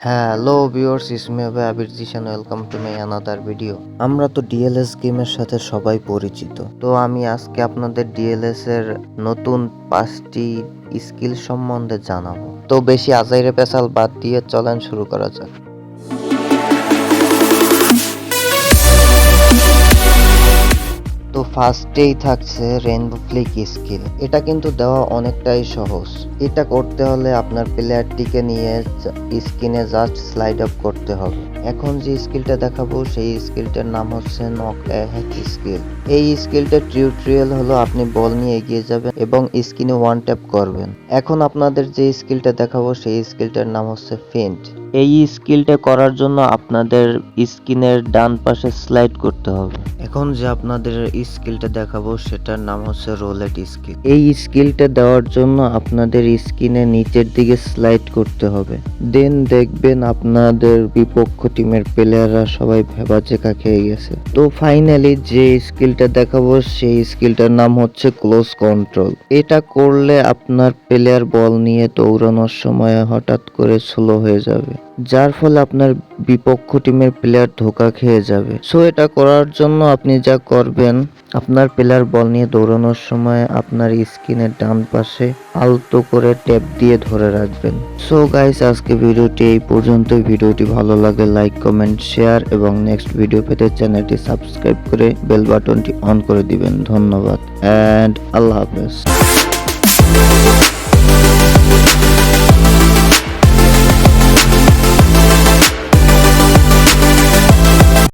Hello viewers ইসমি হবে Abir Jishan welcome to my another video আমরা তো ডিএলএস গেমের সাথে সবাই পরিচিত। তো আমি আজকে আপনাদের ডিএলএস এর নতুন পাঁচটি স্কিল সম্বন্ধে জানাব। তো বেশি আজাইরে পেশাল বাদ দিয়ে চলেন শুরু করা যাক। তো ফার্স্টেই থাকছে রেইনবো ফ্লিক স্কিল এটা কিন্তু দেওয়া অনেকটাই সহজ। এটা করতে হলে আপনার প্লেয়ারটিকে নিয়ে স্ক্রিনে জাস্ট স্লাইড আপ করতে হবে। এখন যে স্কিলটা দেখাবো, সেই স্কিলটার নাম হচ্ছে নক হ্যাক স্কিল এই স্কিলটার টিউটোরিয়াল হলো, আপনি বল নিয়ে এগিয়ে যাবেন এবং স্ক্রিনে ওয়ান ট্যাপ করবেন। এখন আপনাদের যে স্কিলটা দেখাবো, সেই স্কিলটার নাম হচ্ছে ফেন্ট এই স্কিলটা করার জন্য আপনাদের স্ক্রিনের ডান পাশে স্লাইড করতে হবে। এখন যে আপনাদের স্কিলটা দেখাবো, সেটার নাম হচ্ছে রোলেট স্কিল এই স্কিলটা দেওয়ার জন্য আপনাদের স্ক্রিনে নিচের দিকে স্লাইড করতে হবে। দেন দেখবেন আপনাদের বিপক্ষ টিমের প্লেয়াররা সবাই ভেবাচেকা খেয়ে গেছে। তো ফাইনালি যে স্কিলটা দেখাবো, সেই স্কিলটার নাম হচ্ছে ক্লোজ কন্ট্রোল এটা করলে আপনার প্লেয়ার বল নিয়ে দৌড়ানোর সময় হঠাৎ করে স্লো হয়ে যাবে। যার ফলে আপনার বিপক্ষ টিমের প্লেয়ার ধোকা খেয়ে যাবে। সো এটা করার জন্য আপনি যা করবেন, আপনার প্লেয়ার বল নিয়ে দৌড়ানোর সময় আপনার স্ক্রিনের ডান পাশে আলতো করে ট্যাপ দিয়ে ধরে রাখবেন। সো গাইস আজকে ভিডিওটি এই পর্যন্ত ভিডিওটি ভালো লাগে লাইক কমেন্ট শেয়ার এবং নেক্সট ভিডিও পেতে চ্যানেলটি সাবস্ক্রাইব করে বেল বাটনটি অন করে দিবেন। ধন্যবাদ অ্যান্ড আল্লাহ হাফেজ।